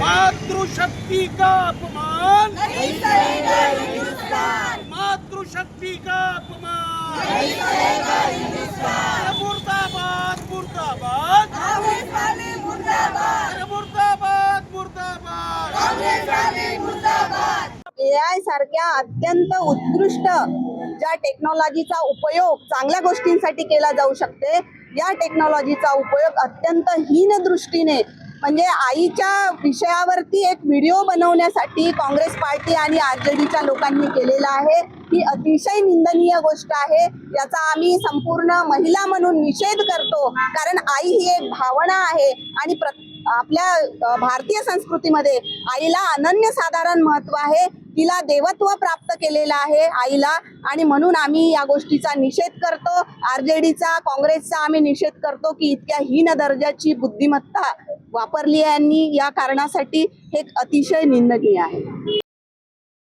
मातृशक्ति का अपमान? नहीं सहेगा हिंदुस्तान। मातृशक्ति का अपमान। नहीं सहेगा हिंदुस्तान। अरे मुर्दाबाद मुर्दाबाद। कांग्रेस वाले मुर्दाबाद। मुर्दाबाद मुर्दाबाद। कांग्रेस वाले मुर्दाबाद। ए आय सारख्या अत्यंत उत्कृष्ट ज्या टेक्नॉलॉजीचा उपयोग चांगल्या गोष्टींसाठी केला जाऊ शकते या टेक्नॉलॉजीचा उपयोग अत्यंत हीन दृष्टीने म्हणजे आईच्या विषयावरती एक व्हिडिओ बनवण्यासाठी काँग्रेस पार्टी आणि आर जे डीच्या लोकांनी केलेला आहे. ही अतिशय निंदनीय गोष्ट आहे. याचा आम्ही संपूर्ण महिला म्हणून निषेध करतो. कारण आई ही एक भावना आहे आणि प्र आपल्या भारतीय संस्कृतीमध्ये आईला अनन्य साधारण महत्त्व आहे. तिला देवत्व प्राप्त केलेलं आहे आईला आणि म्हणून आम्ही या गोष्टीचा निषेध करतो. आर जे डीचा काँग्रेसचा आम्ही निषेध करतो की इतक्या हीन दर्जाची बुद्धिमत्ता वापरली आहे यांनी या कारणासाठी हे अतिशय निंदनीय आहे.